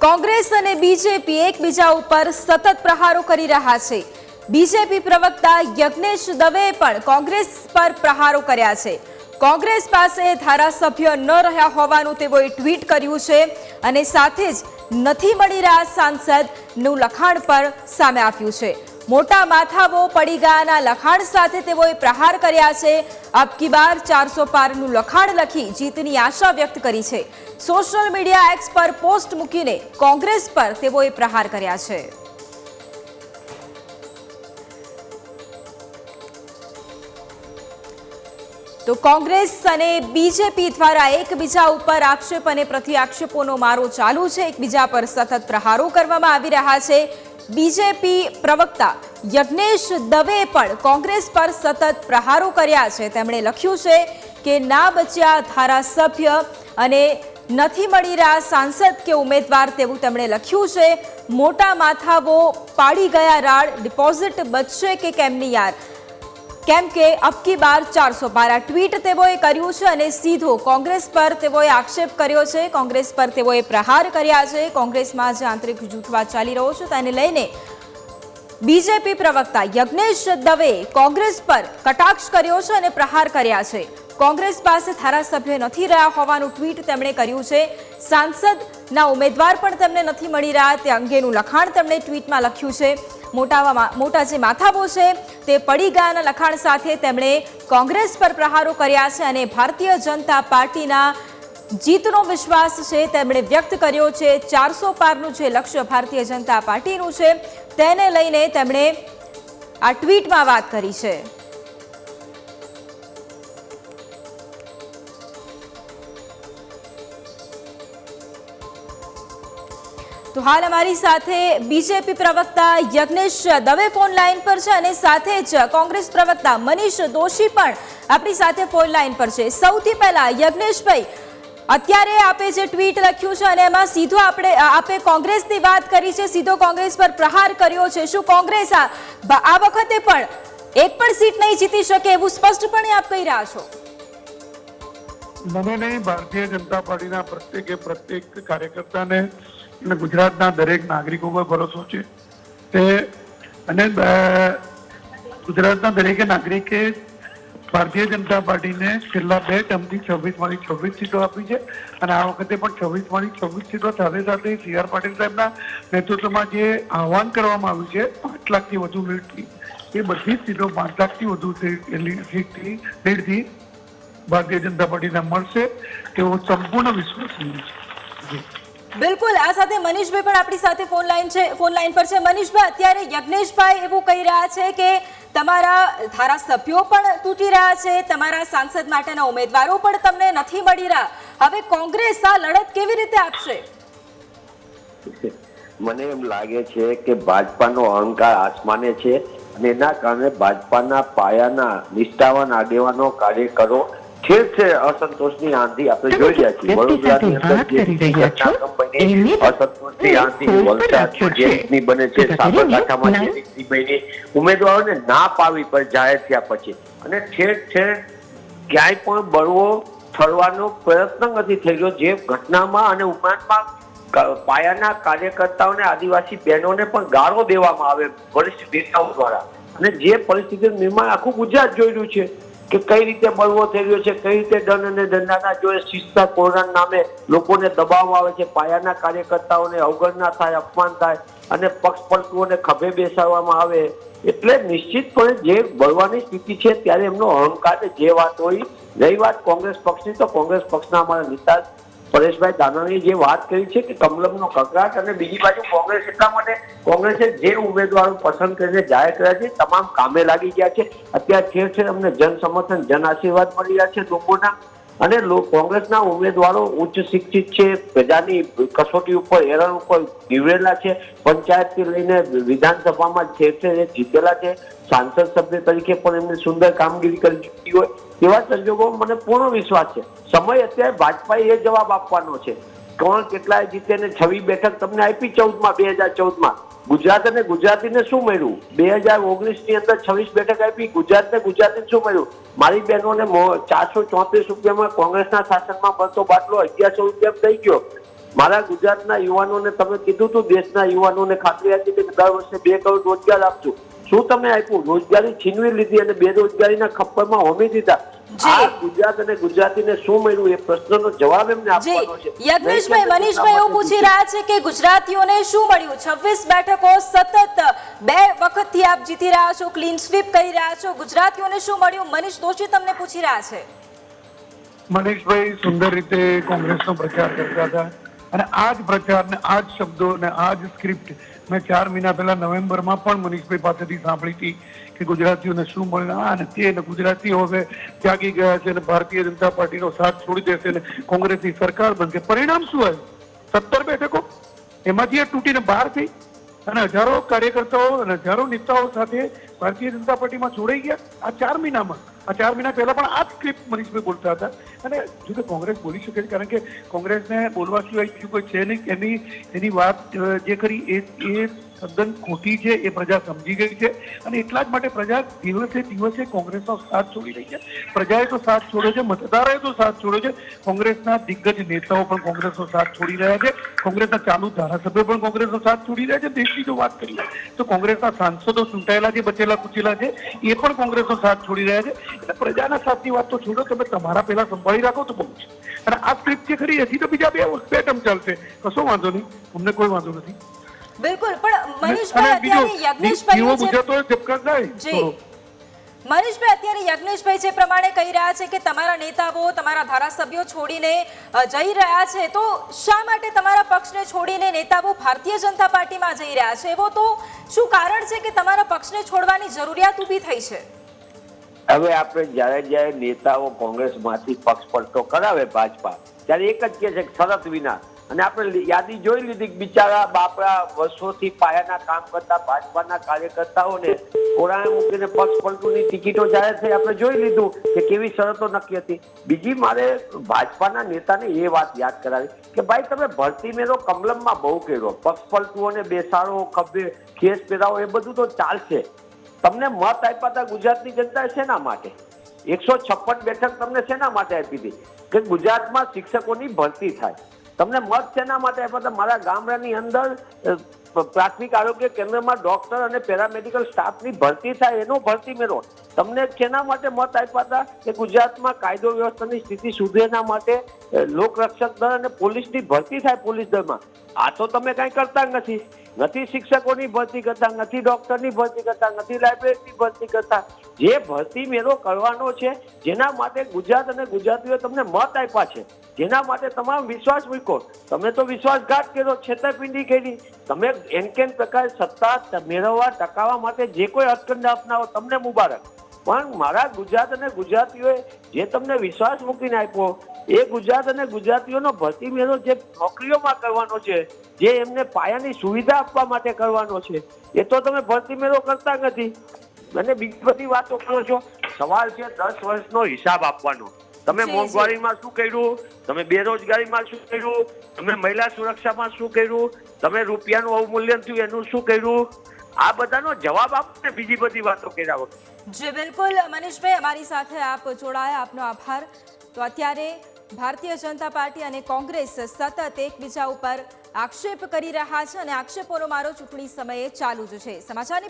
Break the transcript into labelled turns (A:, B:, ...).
A: કોંગ્રેસ અને બીજેપી એકબીજા ઉપર સતત પ્રહારો કરી રહ્યા છે. બીજેપી પ્રવક્તા યજ્ઞેશ દવેએ પણ કોંગ્રેસ પર પ્રહારો કર્યા છે. કોંગ્રેસ પાસે ધારાસભ્ય ન રહ્યા હોવાનું તેઓએ ટ્વીટ કર્યું છે અને સાથે જ નથી મળી રહ્યા સાંસદનું લખાણ પણ સામે આવ્યું છે. મોટા માથાઓ પડી ગયાના લખાણ સાથે તેઓએ પ્રહાર કર્યા છે. અબકી બાર ચારસો પારનું લખાણ લખી જીતની આશા વ્યક્ત કરી છે. સોશિયલ મીડિયા એક્સ પર પોસ્ટ મૂકીને કોંગ્રેસ પર તેઓએ પ્રહાર કર્યા છે. તો કોંગ્રેસ અને બીજેપી દ્વારા એકબીજા ઉપર આક્ષેપ અને પ્રતિ આક્ષેપોનો મારો ચાલુ છે. એકબીજા પર સતત પ્રહારો કરવામાં આવી રહ્યા છે. બીજેપી પ્રવક્તા યજ્ઞેશ દવે પણ કોંગ્રેસ પર સતત પ્રહારો કર્યા છે. તેમણે લખ્યું છે કે ના બચ્યા ધારાસભ્ય અને નથી મળી રહ્યા સાંસદ કે ઉમેદવાર તેવું તેમણે લખ્યું છે. મોટા માથાઓ પાડી ગયા રાડ, ડિપોઝિટ બચશે કે કેમની યાર? કેમ કે અબકી બાર ચારસો બાર ટ્વીટ તેઓએ કર્યું છે અને સીધો કોંગ્રેસ પર તેઓએ આક્ષેપ કર્યો છે. કોંગ્રેસ પર તેઓએ પ્રહાર કર્યા છે. કોંગ્રેસમાં જે આંતરિક જૂથવાદ ચાલી રહ્યો છે. તેને લઈને બીજેપી પ્રવક્તા યજ્ઞેશ દવે કોંગ્રેસ પર કટાક્ષ કર્યો છે અને પ્રહાર કર્યા છે. કોંગ્રેસ પાસે ધારાસભ્ય નથી રહ્યા હોવાનું ટ્વીટ તેમણે કર્યું છે. સાંસદના ઉમેદવાર પણ તેમને નથી મળી રહ્યા તે અંગેનું લખાણ તેમણે ટ્વીટમાં લખ્યું છે. મોટા મોટા જે માથાબો છે તે પડી ગયાના લખાણ સાથે તેમણે કોંગ્રેસ પર પ્રહારો કર્યા છે અને ભારતીય જનતા પાર્ટીના જીતનો વિશ્વાસ છે તેમણે વ્યક્ત કર્યો છે. ચારસો પારનું જે લક્ષ્ય ભારતીય જનતા પાર્ટીનું છે તેને લઈને તેમણે આ ટ્વીટમાં વાત કરી છે. તો હાલ અમારી સાથે બીજેપી પ્રવક્તા યજ્ઞેશ દવે ફોન લાઈન પર છે અને સાથે જ કોંગ્રેસ પ્રવક્તા મનીષ દોશી પણ આપણી સાથે ફોન લાઈન પર છે. સૌથી પહેલા યજ્ઞેશભાઈ અત્યારે આપે જે ટ્વીટ લખ્યું છે અને એમાં સીધો આપણે આપે કોંગ્રેસની વાત કરી છે, સીધો કોંગ્રેસ પર પ્રહાર કર્યો છે. શું કોંગ્રેસ આ વખતે પણ એક પણ સીટ નહીં જીતી શકે એવું સ્પષ્ટપણે આપ કહી રહ્યા છો?
B: મને નહીં, ભારતીય જનતા પાર્ટીના પ્રત્યેકે પ્રત્યેક કાર્યકર્તાને અને ગુજરાતના દરેક નાગરિકો પર ભરોસો છે. તે, અને ગુજરાતના દરેકે નાગરિકે ભારતીય જનતા પાર્ટીને છેલ્લા બે ટર્મથી છવ્વીસમાંથી છવ્વીસ સીટો આપી છે અને આ વખતે પણ છવ્વીસમાંથી છવ્વીસ સીટો સાથે સાથે સી આર પાટીલ સાહેબના નેતૃત્વમાં જે આહવાન કરવામાં આવ્યું છે, પાંચ લાખથી વધુ લીડથી એ બધી જ સીટો પાંચ લાખથી વધુ સીટ- સીટથી, લીડથી ભારતીય જનતા પાર્ટીને મળશે તેવો સંપૂર્ણ વિશ્વાસ છે.
A: બિલકુલ, આ સાથે મનીષભાઈ પણ આપણી સાથે ફોન લાઈન છે, ફોન લાઈન પર છે. મનીષભાઈ, અત્યારે યજ્ઞેશભાઈ એવું કહી રહ્યા છે કે તમારા ધારાસભ્યો પણ તૂટી રહ્યા છે, તમારા સાંસદ માટેના ઉમેદવારો પણ તમને નથી મળી રહ્યા. હવે કોંગ્રેસ આ લડત કેવી રીતે આપશે?
C: મને એમ લાગે છે કે ભાજપાનો અહંકાર આસમાને છે અને એના કારણે ભાજપાના પાયાના, નિષ્ઠાવાન આગેવાનો કાર્યકરો ઠેર ઠેર અસંતોષની આંધી આપણે જોઈ રહ્યા છીએ વડોદરાની અંદર જે
D: કરી રહ્યા છો,
C: ઘટના કંપની અસંતોષની આંધી વલસાડ
D: રાખ્યો
C: જે
D: છે.
C: રીતની બને છે સાબરકાંઠામાં જે
D: ના-
C: ઉમેદવારોને ના પાવી પર જાહેર થયા પછી અને ઠેર ઠેર ક્યાંય પણ બળવો થળવાનો પ્રયત્ન નથી થઈ રહ્યો જે ઘટનામાં અને ઉપરાંતમાં પાયાના કાર્યકર્તાઓને આદિવાસી બહેનોને પણ ગાળો દેવામાં આવે વરિષ્ઠ નેતાઓ દ્વારા અને જે પરિસ્થિતિનું નિર્માણ આખું ગુજરાત જોઈ રહ્યું છે કે કઈ રીતે બળવો થઈ રહ્યો છે, કઈ રીતે દંડ અને દંડાના જોડે શિસ્તા કોરોના નામે લોકોને દબાવ આવે છે, પાયાના કાર્યકર્તાઓને અવગણના થાય, અપમાન થાય અને પક્ષ પલટુઓને ખભે બેસાડવામાં આવે, એટલે નિશ્ચિતપણે જે બળવાની સ્થિતિ છે ત્યારે એમનો અહંકાર જે વાત હોય, રહી વાત કોંગ્રેસ પક્ષની, તો કોંગ્રેસ પક્ષના અમારા નેતા પરેશભાઈ દાનાણીએ જે વાત કરી છે કે કમલમનો કકડાટ અને બીજી બાજુ કોંગ્રેસ એટલા માટે કોંગ્રેસે જે ઉમેદવારો પસંદ કરીને જાહેર કર્યા છે, તમામ કામે લાગી ગયા છે. અત્યારે ઠેર ઠેર અમને જન સમર્થન જન આશીર્વાદ મળી રહ્યા છે લોકોના અને કોંગ્રેસના ઉમેદવારો ઉચ્ચ શિક્ષિત છે, પ્રજાની કસોટી ઉપર હેરાન ઉપર નીવડેલા છે, પંચાયતથી લઈને વિધાનસભામાં ઠેર એ જીતેલા છે. સાંસદ સભ્ય તરીકે પણ એમને સુંદર કામગીરી કરી ચૂકી હોય. તેવા સંજોગોમાં મને પૂર્ણ વિશ્વાસ છે. સમય અત્યારે ભાજપાએ એ જવાબ આપવાનો છે. કોણ કેટલાય જીતે ને છવી બેઠક તમને આપી ચૌદમાં, બે હજાર ચૌદમાં. ગુજરાત અને ગુજરાતીને શું મળ્યું? બે હજાર ઓગણીસની અંદર છવ્વીસ બેઠક આપી, ગુજરાતને ગુજરાતીને શું મળ્યું? મારી બહેનોને ચારસો ચોત્રીસ રૂપિયામાં કોંગ્રેસના શાસનમાં બસો બાટલો અગિયારસો રૂપિયા થઈ ગયો. મારા ગુજરાતના યુવાનોને તમે કીધું હતું દેશના યુવાનોને ખાતરી આપી કે દર વર્ષે બે કરોડ રોજગાર આપશું શું તમે આપ્યું? રોજગારી છીનવી લીધી અને બેરોજગારીના ખપ્પરમાં હોમી દીધા. આ ગુજરાત અને ગુજરાતીને શું મળ્યું એ પ્રશ્નનો જવાબ એમને આપવાનો છે.
A: યજ્ઞેશભાઈ મનીષભાઈ એવું પૂછી રહ્યા છે કે ગુજરાતીઓને શું મળ્યું? છવ્વીસ બેઠકો સતત બે વખતથી આપ જીતી રહ્યા છો ક્લીન સ્વીપ કરી રહ્યા છો. ગુજરાતીઓને શું મળ્યું? મનીષ દોશી તમને પૂછી રહ્યા છે.
B: મનીષભાઈ સુંદર રીતે કોંગ્રેસનો પ્રચાર કરતા હતા. અને આ જ પ્રચાર ને આ જ શબ્દો ને આ જ સ્ક્રિપ્ટ મેં ચાર મહિના પહેલા નવેમ્બરમાં પણ મનીષભાઈ પાસેથી સાંભળી હતી કે ગુજરાતીઓને શું મળે આ ને તે ગુજરાતીઓ હવે ત્યાગી ગયા છે અને ભારતીય જનતા પાર્ટીનો સાથ છોડી દેશે ને કોંગ્રેસની સરકાર બનશે. પરિણામ શું આવ્યું સત્તર બેઠકો? એમાંથી એ તૂટીને બહાર થઈ અને હજારો કાર્યકર્તાઓ અને હજારો નેતાઓ સાથે ભારતીય જનતા પાર્ટીમાં જોડાઈ ગયા આ ચાર મહિનામાં. આ ચાર મહિના પહેલા પણ આ જ સ્ક્રિપ્ટ મનીષભાઈ બોલતા હતા. અને જો કે કોંગ્રેસ બોલી શકે છે, કારણ કે કોંગ્રેસને બોલવા સિવાય બીજું કોઈ છે નહીં એની એની વાત જે કરી એ એ તદ્દન ખોટી છે એ પ્રજા સમજી ગઈ છે. અને એટલા જ માટે પ્રજા દિવસે દિવસે કોંગ્રેસનો સાથ છોડી રહી છે. પ્રજાએ તો સાથ છોડ્યો છે, મતદારોએ તો સાથ છોડ્યો છે. કોંગ્રેસના દિગ્ગજ નેતાઓ પણ કોંગ્રેસનો સાથ છોડી રહ્યા છે. કોંગ્રેસના ચાલુ ધારાસભ્યો પણ કોંગ્રેસનો સાથ છોડી રહ્યા છે. દેશની જો વાત કરીએ તો કોંગ્રેસના સાંસદો ચૂંટાયેલા જે બચેલા કુચેલા છે, એ પણ કોંગ્રેસનો સાથ છોડી રહ્યા છે. એટલે પ્રજાના સાથની વાત તો છોડો, તમે તમારા પહેલા સંભાળી રાખો તો બહુ છે. અને આ સ્ક્રિપ્ટ જે ખરી, હજી તો બીજા બે બે ટર્મ ચાલશે. કશો વાંધો નહીં. અમને કોઈ વાંધો નથી.
A: બિલકુલ પણ મનીષભાઈ અત્યારે યજ્ઞેશભાઈ
B: જાય
A: જી. મનીષભાઈ અત્યારે યજ્ઞેશભાઈ જે પ્રમાણે કહી રહ્યા છે કે તમારા નેતાઓ તમારા ધારાસભ્યો છોડીને જઈ રહ્યા છે તો શા માટે તમારા પક્ષને છોડીને નેતાઓ ભારતીય જનતા પાર્ટીમાં જઈ રહ્યા છે? એવો તો શું કારણ છે કે તમારા પક્ષને છોડવાની જરૂરિયાત ઊભી થઈ છે?
C: હવે આપણે જ્યારે જ્યારે નેતાઓ કોંગ્રેસમાંથી પક્ષ પલટો કરાવે ભાજપા ત્યારે એક જ કહે છે શરત વિના અને આપણે યાદી જોઈ લીધી બિચારા બાપરા વર્ષોથી પાયાના કામ કરતા, ભાજપાના કાર્યકર્તાઓને કોરાણે મૂકીને પક્ષ પલટુની ટિકિટો જાહેર થઈ. આપણે જોઈ લીધું કે કેવી શરતો નક્કી હતી. બીજી મારે ભાજપાના નેતાને એ વાત યાદ કરાવી કે ભાઈ તમે ભરતી મેળો કમલમમાં બહુ કર્યો. પક્ષ પલટુઓને બેસાડો, ખભે ખેસ પહેરાવો, એ બધું તો ચાલશે. તમને મત આપ્યા હતા ગુજરાતની જનતાએ શેના માટે? એકસો છપ્પન બેઠક તમને શેના માટે આપી હતી? કે ગુજરાતમાં શિક્ષકોની ભરતી થાય? તમને મત શેના માટે આપ્યા હતા? મારા ગામડાની અંદર પ્રાથમિક આરોગ્ય કેન્દ્રમાં ડોક્ટર અને પેરામેડિકલ સ્ટાફની ભરતી થાય, એનો ભરતી મેળો તમને શેના માટે મત આપ્યા હતા કે ગુજરાતમાં કાયદો વ્યવસ્થાની સ્થિતિ સુધરેના માટે લોકરક્ષક દળ અને પોલીસની ભરતી થાય પોલીસ દળમાં? આ તો તમે કાંઈ કરતા નથી. નથી શિક્ષકોની ભરતી કરતા, નથી ડોક્ટરની ભરતી કરતા, નથી લાઇબ્રેરીની ભરતી કરતા. જે ભરતી મેળો કરવાનો છે, જેના માટે ગુજરાત અને ગુજરાતીઓ તમને મત આપ્યા છે, જેના માટે તમામ વિશ્વાસ મૂક્યો. તમે તો વિશ્વાસઘાત કર્યો, છેતરપિંડી કરી. તમે એન કેન પ્રકારે સત્તા મેળવવા, ટકાવવા માટે જે કોઈ હથકંડા અપનાવો, તમને મુબારક. પણ મારા ગુજરાત અને ગુજરાતીઓએ જે તમને વિશ્વાસ મૂકીને આપ્યો એ ગુજરાત અને ગુજરાતીઓનો ભરતી મેળો જે નોકરીઓમાં કરવાનો છે જે એમને પાયાની સુવિધા આપવા માટે કરવાનો છે એ તો તમે ભરતી મેળો કરતા નથી. અને બીજી બધી વાતો કરો છો સવાલ છે દસ વર્ષનો હિસાબ આપવાનો. તમે. મોંઘવારીમાં શું કર્યું? તમે બેરોજગારીમાં શું કર્યું? તમે મહિલા સુરક્ષામાં શું કર્યું? તમે રૂપિયાનું અવમૂલ્યન થયું એનું શું કર્યું? આ બધાનો જવાબ આપો ને બીજી બધી વાતો કર્યા વગર.
A: જી, બિલકુલ. મનીષભાઈ, અમારી સાથે આપ જોડાયા. આપનો આભાર. તો અત્યારે ભારતીય જનતા પાર્ટી અને કોંગ્રેસ સતત એકબીજા ઉપર આક્ષેપ કરી રહ્યા છે અને આક્ષેપોનો મારો ચૂંટણી સમયે ચાલુ જ છે. સમાચારની